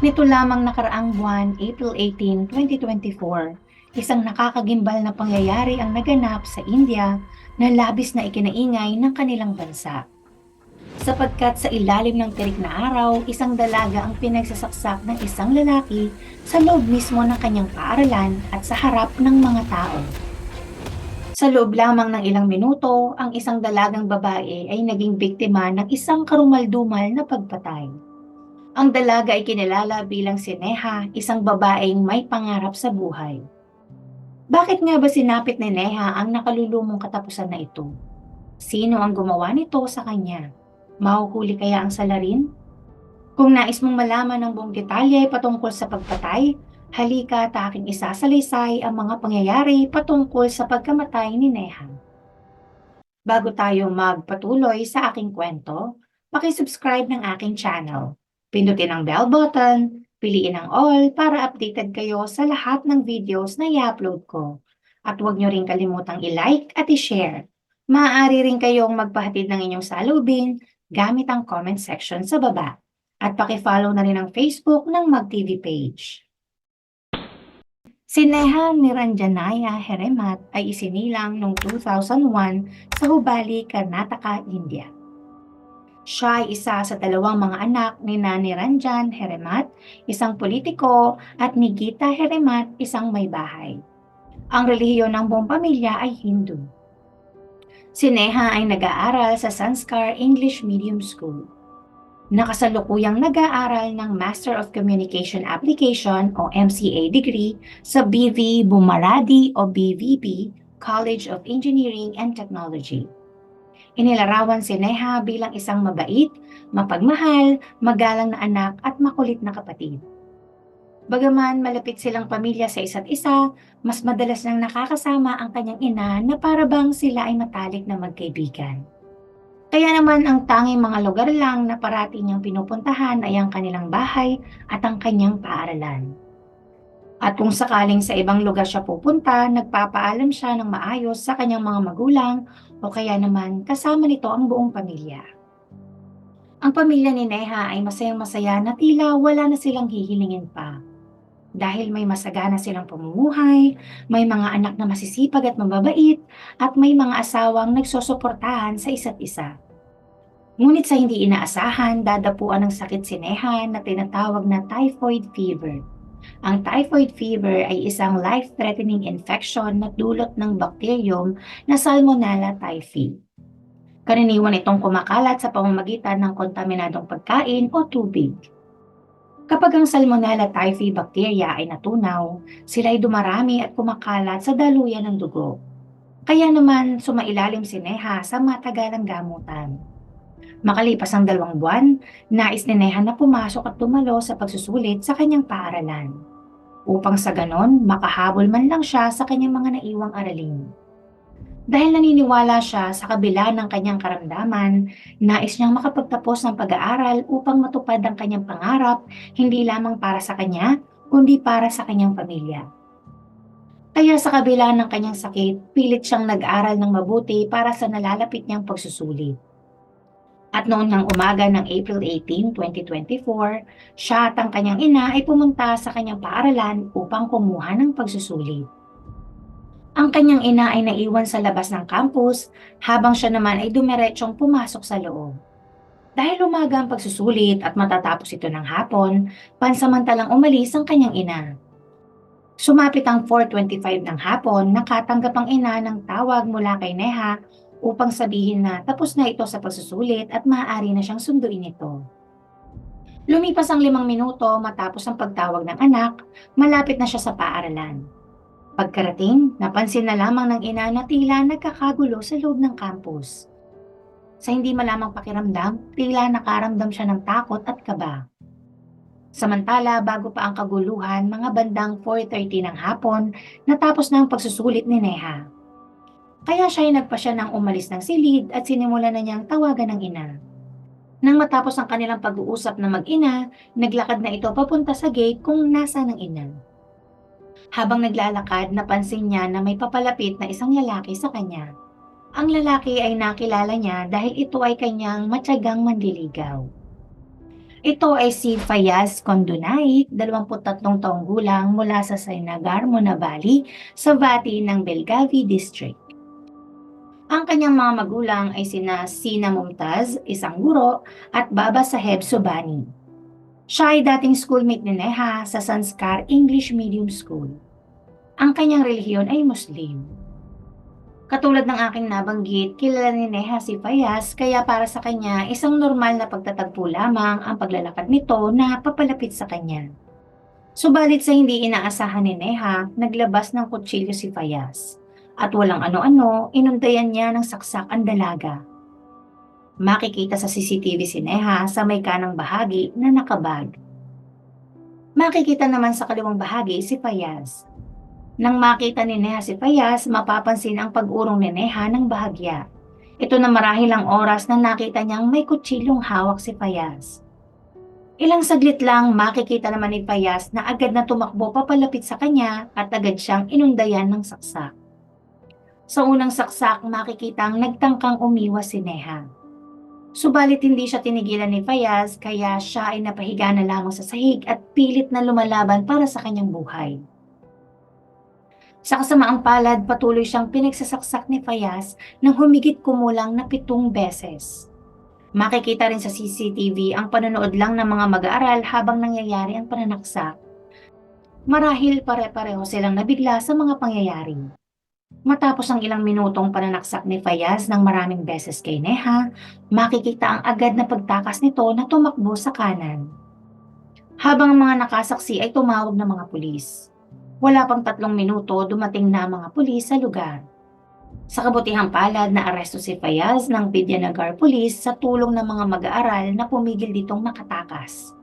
Nito lamang nakaraang buwan, April 18, 2024, isang nakakagimbal na pangyayari ang naganap sa India na labis na ikinaingay ng kanilang bansa. Sapagkat sa ilalim ng tirik na araw, isang dalaga ang pinagsasaksak ng isang lalaki sa loob mismo ng kanyang paaralan at sa harap ng mga tao. Sa loob lamang ng ilang minuto, ang isang dalagang babae ay naging biktima ng isang karumaldumal na pagpatay. Ang dalaga ay kinilala bilang si Neha, isang babaeng may pangarap sa buhay. Bakit nga ba sinapit ni Neha ang nakalulumong katapusan na ito? Sino ang gumawa nito sa kanya? Mahuhuli kaya ang salarin? Kung nais mong malaman ang buong detalye patungkol sa pagpatay, halika at aking isasalaysay ang mga pangyayari patungkol sa pagkamatay ni Neha. Bago tayo magpatuloy sa aking kwento, pakisubscribe ng aking channel. Pindutin ang bell button, piliin ang all para updated kayo sa lahat ng videos na i-upload ko. At huwag nyo rin kalimutang i-like at i-share. Maaari rin kayong magpahatid ng inyong salubin gamit ang comment section sa baba. At pakifollow na rin ang Facebook ng MagTV page. Si Neha Niranjanaya Heremat ay isinilang noong 2001 sa Hubali, Karnataka, India. Siya ay isa sa dalawang mga anak ni Nani Ranjan Heremat, isang politiko, at ni Gita Heremat, isang may bahay. Ang relihiyon ng buong pamilya ay Hindu. Si Neha ay nag-aaral sa Sanskar English Medium School. Nakasalukuyang nag-aaral ng Master of Communication Application o MCA degree sa BV Bumaradi o BVP College of Engineering and Technology. Inilarawan si Neha bilang isang mabait, mapagmahal, magalang na anak at makulit na kapatid. Bagaman malapit silang pamilya sa isa't isa, mas madalas nang nakakasama ang kanyang ina na para bang sila ay matalik na magkaibigan. Kaya naman ang tanging mga lugar lang na parati niyang pinupuntahan ay ang kanilang bahay at ang kanyang paaralan. At kung sakaling sa ibang lugar siya pupunta, nagpapaalam siya ng maayos sa kanyang mga magulang o kaya naman kasama nito ang buong pamilya. Ang pamilya ni Neha ay masayang masaya na tila wala na silang hihilingin pa. Dahil may masagana silang pamumuhay, may mga anak na masisipag at mababait, at may mga asawang nagsusuportahan sa isa't isa. Ngunit sa hindi inaasahan, dadapuan ng sakit si Neha na tinatawag na typhoid fever. Ang typhoid fever ay isang life-threatening infection na dulot ng bakteryum na Salmonella typhi. Karaniwan itong kumakalat sa pamamagitan ng kontaminadong pagkain o tubig. Kapag ang Salmonella typhi bacteria ay natunaw, sila ay dumarami at kumakalat sa daluyan ng dugo. Kaya naman sumailalim si Neha sa matagalang gamutan. Makalipas ang dalawang buwan, nais ni Neha na pumasok at tumalo sa pagsusulit sa kanyang paaralan. Upang sa ganon, makahabol man lang siya sa kanyang mga naiwang aralin. Dahil naniniwala siya sa kabila ng kanyang karamdaman, nais niyang makapagtapos ng pag-aaral upang matupad ang kanyang pangarap hindi lamang para sa kanya, kundi para sa kanyang pamilya. Kaya sa kabila ng kanyang sakit, pilit siyang nag-aral ng mabuti para sa nalalapit niyang pagsusulit. At noon ng umaga ng April 18, 2024, siya at ang kanyang ina ay pumunta sa kanyang paaralan upang kumuha ng pagsusulit. Ang kanyang ina ay naiwan sa labas ng campus habang siya naman ay dumiretsyong pumasok sa loob. Dahil umaga ang pagsusulit at matatapos ito ng hapon, pansamantalang umalis ang kanyang ina. Sumapit ang 4.25 ng hapon, nakatanggap ang ina ng tawag mula kay Neha upang sabihin na tapos na ito sa pagsusulit at maaari na siyang sunduin ito. Lumipas ang limang minuto matapos ang pagtawag ng anak, malapit na siya sa paaralan. Pagkarating, napansin na lamang ng ina na tila nagkakagulo sa loob ng campus. Sa hindi malamang pakiramdam, tila nakaramdam siya ng takot at kaba. Samantala, bago pa ang kaguluhan, mga bandang 4.30 ng hapon, natapos na ang pagsusulit ni Neha. Kaya siya ay nagpasya ng umalis ng silid at sinimula na niyang tawagan ng ina. Nang matapos ang kanilang pag-uusap na mag-ina, naglakad na ito papunta sa gate kung nasa ng ina. Habang naglalakad, napansin niya na may papalapit na isang lalaki sa kanya. Ang lalaki ay nakilala niya dahil ito ay kanyang matyagang manliligaw. Ito ay si Fayaz Condonait, 23 taong gulang mula sa Srinagar, Mona Valley, sa Vati ng Belgavi District. Ang kanyang mga magulang ay sina Sina Mumtaz, isang guro, at Baba Saheb Subani. Siya ay dating schoolmate ni Neha sa Sanskar English Medium School. Ang kanyang relihiyon ay Muslim. Katulad ng aking nabanggit, kilala ni Neha si Fayaz kaya para sa kanya isang normal na pagtatagpo lamang ang paglalakad nito na papalapit sa kanya. Subalit sa hindi inaasahan ni Neha, naglabas ng kutsilyo si Fayaz. At walang ano-ano, inundayan niya ng saksak ang dalaga. Makikita sa CCTV si Neha sa may kanang bahagi na nakabag. Makikita naman sa kaliwang bahagi si Fayaz. Nang makita ni Neha si Fayaz, mapapansin ang pag-urong ni Neha ng bahagya. Ito na marahil ang oras na nakita niyang may kutsilyong hawak si Fayaz. Ilang saglit lang makikita naman ni Fayaz na agad na tumakbo papalapit sa kanya at agad siyang inundayan ng saksak. Sa unang saksak makikitang nagtangkang umiwas si Neha. Subalit hindi siya tinigilan ni Fayaz kaya siya ay napahiga na lamang sa sahig at pilit na lumalaban para sa kanyang buhay. Sa kasamaang palad, patuloy siyang pinagsasaksak ni Fayaz ng humigit kumulang na pitong beses. Makikita rin sa CCTV ang panonood lang ng mga mag-aaral habang nangyayari ang pananaksak. Marahil pare-pareho silang nabigla sa mga pangyayari. Matapos ang ilang minutong pananaksak ni Fayaz ng maraming beses kay Neha, makikita ang agad na pagtakas nito na tumakbo sa kanan. Habang ang mga nakasaksi ay tumawag ng mga pulis. Wala pang tatlong minuto, dumating na ang mga pulis sa lugar. Sa kabutihang palad na aresto si Fayaz ng Vidyanagar Police sa tulong ng mga mag-aaral na pumigil ditong makatakas.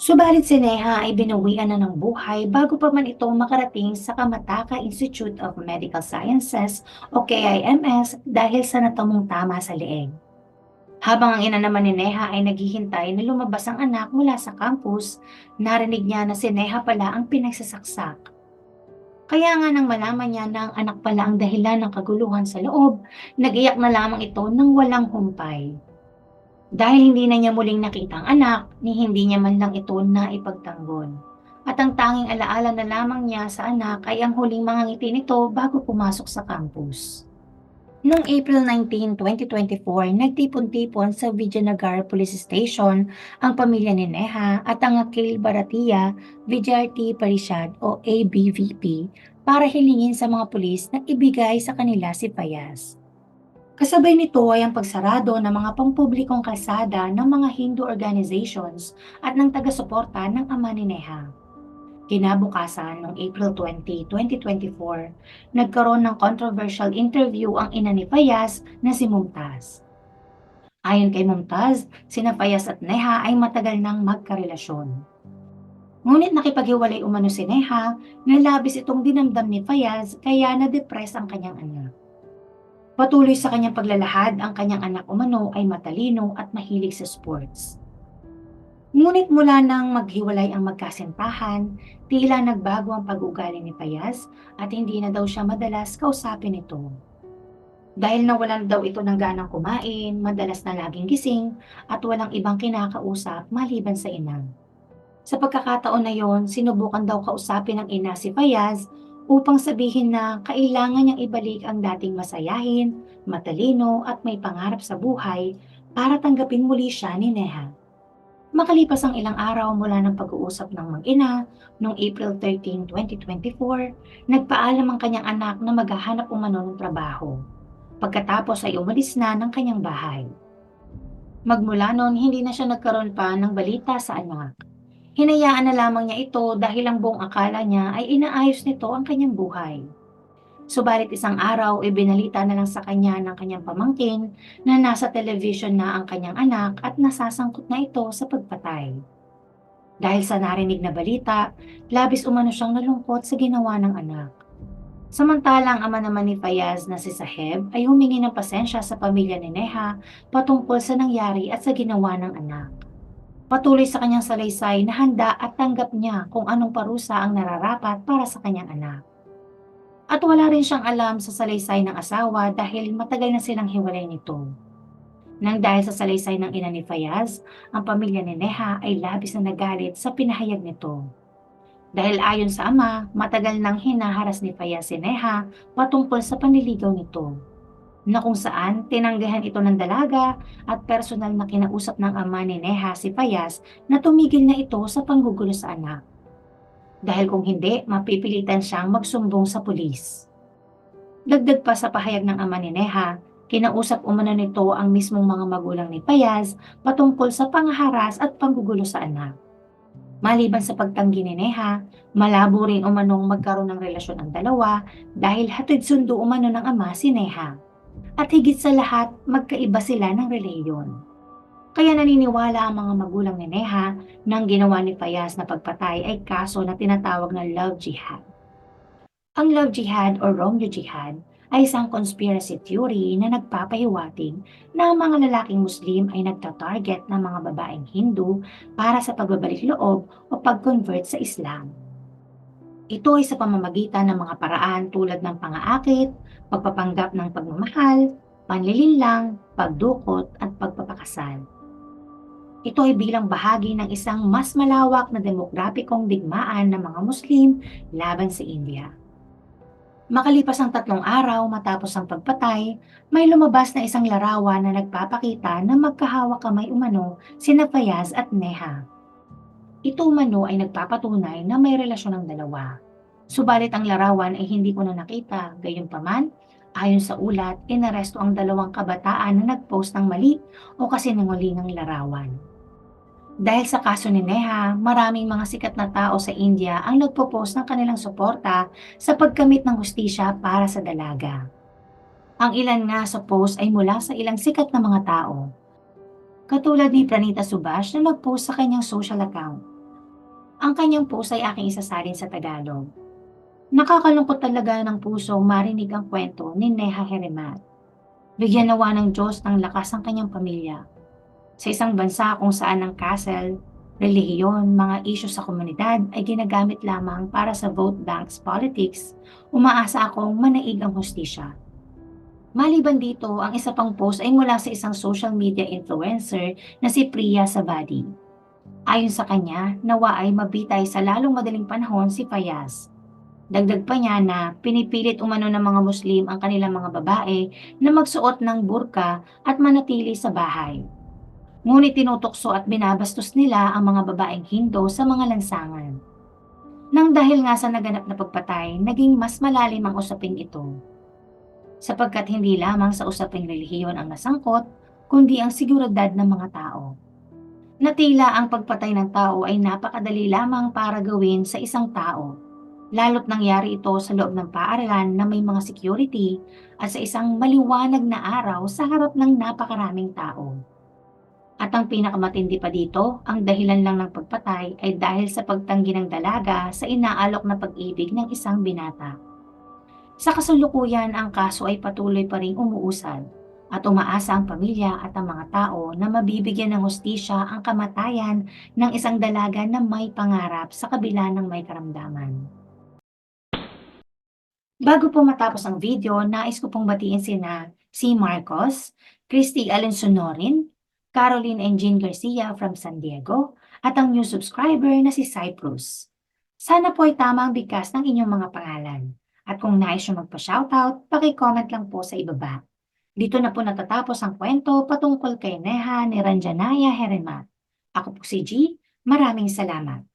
Subalit si Neha ay binuwian na ng buhay bago pa man ito makarating sa Kamataka Institute of Medical Sciences o KIMS dahil sa natamong tama sa leeg. Habang ang ina naman ni Neha ay naghihintay na lumabas ang anak mula sa campus, narinig niya na si Neha pala ang pinagsasaksak. Kaya nga nang malaman niya na ang anak pala ang dahilan ng kaguluhan sa loob, nag-iyak na lamang ito ng walang humpay. Dahil hindi na niya muling nakita ang anak, ni hindi niya man lang ito na ipagtanggol. At ang tanging alaala na lamang niya sa anak ay ang huling mga ngiti nito bago pumasok sa campus. Noong April 19, 2024, nagtipon-tipon sa Vijayanagar Police Station ang pamilya ni Neha at ang Akil Bharatiya Vidyarthi Parishad o ABVP para hilingin sa mga pulis na ibigay sa kanila si Payas. Kasabay nito ay ang pagsarado ng mga pampublikong kalsada ng mga Hindu organizations at ng taga-suporta ng ama ni Neha. Kinabukasan noong April 20, 2024, nagkaroon ng controversial interview ang ina ni Fayaz na si Mumtaz. Ayon kay Mumtaz, sina Fayaz at Neha ay matagal nang magkarelasyon. Ngunit nakipaghiwalay umano si Neha na labis itong dinamdam ni Fayaz kaya na-depress ang kanyang anak. Patuloy sa kanyang paglalahad, ang kanyang anak umano ay matalino at mahilig sa sports. Ngunit mula nang maghiwalay ang magkasintahan, tila nagbago ang pag-ugali ni Payas at hindi na daw siya madalas kausapin ito. Dahil nawalan daw ito ng ganang kumain, madalas na laging gising at walang ibang kinakausap maliban sa ina. Sa pagkakataon na yon, sinubukan daw kausapin ng ina si Payaz upang sabihin na kailangan niyang ibalik ang dating masayahin, matalino at may pangarap sa buhay para tanggapin muli siya ni Neha. Makalipas ang ilang araw mula ng pag-uusap ng mag-ina, noong April 13, 2024, nagpaalam ang kanyang anak na maghahanap umano ng trabaho. Pagkatapos ay umalis na ng kanyang bahay. Magmula noon, hindi na siya nagkaroon pa ng balita sa anak. Hinayaan na lamang niya ito dahil ang buong akala niya ay inaayos nito ang kanyang buhay. Subalit isang araw, ibinalita na lang sa kanya ng kanyang pamangkin na nasa television na ang kanyang anak at nasasangkot na ito sa pagpatay. Dahil sa narinig na balita, labis umano siyang nalungkot sa ginawa ng anak. Samantalang ama naman ni Fayaz na si Saheb ay humingi ng pasensya sa pamilya ni Neha patungkol sa nangyari at sa ginawa ng anak. Patuloy sa kanyang salaysay na handa at tanggap niya kung anong parusa ang nararapat para sa kanyang anak. At wala rin siyang alam sa salaysay ng asawa dahil matagal na silang hiwalay nito. Nang dahil sa salaysay ng ina ni Fayaz, ang pamilya ni Neha ay labis na nagalit sa pinahayag nito. Dahil ayon sa ama, matagal nang hinaharas ni Fayaz si Neha patungkol sa panliligaw nito. Na kung saan tinanggihan ito ng dalaga at personal na kinausap ng ama ni Neha si Fayaz na tumigil na ito sa panggugulo sa anak. Dahil kung hindi, mapipilitan siyang magsumbong sa pulis. Dagdag pa sa pahayag ng ama ni Neha, kinausap umano nito ang mismong mga magulang ni Payaz patungkol sa pangaharas at panggugulo sa anak. Maliban sa pagtanggi ni Neha, malabo rin umanong magkaroon ng relasyon ang dalawa dahil hatid sundo umano ng ama si Neha. At higit sa lahat, magkaiba sila ng reliyon. Kaya naniniwala ang mga magulang ni Neha na ang ginawa ni Payaz na pagpatay ay kaso na tinatawag na love jihad. Ang love jihad o Romeo jihad ay isang conspiracy theory na nagpapahiwatig na ang mga lalaking Muslim ay nagtatarget ng mga babaeng Hindu para sa pagbabalik loob o pag-convert sa Islam. Ito ay sa pamamagitan ng mga paraan tulad ng pangaakit, pagpapanggap ng pagmamahal, panlilinlang, pagdukot at pagpapakasal. Ito ay bilang bahagi ng isang mas malawak na demokrapikong digmaan ng mga Muslim laban sa India. Makalipas ang tatlong araw matapos ang pagpatay, may lumabas na isang larawan na nagpapakita na magkahawak kamay umano sina Fayaz at Neha. Ito umano ay nagpapatunay na may relasyon ang dalawa. Subalit ang larawan ay hindi ko na nakita, gayunpaman, ayon sa ulat, inaresto ang dalawang kabataan na nagpost ng mali o kasinungalingang larawan. Dahil sa kaso ni Neha, maraming mga sikat na tao sa India ang nagpo-post ng kanilang suporta sa pagkamit ng hustisya para sa dalaga. Ang ilan nga sa post ay mula sa ilang sikat na mga tao. Katulad ni Pranita Subash na nag-post sa kanyang social account. Ang kanyang post ay aking isasalin sa Tagalog. Nakakalungkot talaga ng puso marinig ang kwento ni Neha Heremat. Bigyan nawa ng Diyos ng lakas ang kanyang pamilya sa isang bansa kung saan ang castle, relihiyon, mga isyu sa komunidad ay ginagamit lamang para sa vote banks politics, umaasa akong manaig ang hustisya. Maliban dito, ang isa pang post ay mula sa isang social media influencer na si Priya Sabadi. Ayon sa kanya, nawa ay mabitay sa lalong madaling panahon si Fayaz. Dagdag pa niya na pinipilit umano ng mga Muslim ang kanilang mga babae na magsuot ng burka at manatili sa bahay. Ngunit tinutokso at binabastos nila ang mga babaeng Hindo sa mga lansangan. Nang dahil nga sa naganap na pagpatay, naging mas malalim ang usaping ito. Sapagkat hindi lamang sa usaping relihiyon ang nasangkot, kundi ang seguridad ng mga tao. Natila ang pagpatay ng tao ay napakadali lamang para gawin sa isang tao. Lalo't nangyari ito sa loob ng paaralan na may mga security at sa isang maliwanag na araw sa harap ng napakaraming tao. At ang pinakamatindi pa dito, ang dahilan lang ng pagpatay ay dahil sa pagtanggi ng dalaga sa inaalok na pag-ibig ng isang binata. Sa kasulukuyan, ang kaso ay patuloy pa rin umuusad at umaasa ang pamilya at ang mga tao na mabibigyan ng hustisya ang kamatayan ng isang dalaga na may pangarap sa kabila ng may karamdaman. Bago po matapos ang video, nais ko pong batiin sina si Marcos, Christy Alensonorin, Caroline and Jean Garcia from San Diego, at ang new subscriber na si Cyprus. Sana po ay tama ang bigkas ng inyong mga pangalan. At kung nais nyo magpa-shoutout, paki-comment lang po sa ibaba. Dito na po natatapos ang kwento patungkol kay Neha ni Ranjanaya Heremat. Ako po si G. Maraming salamat.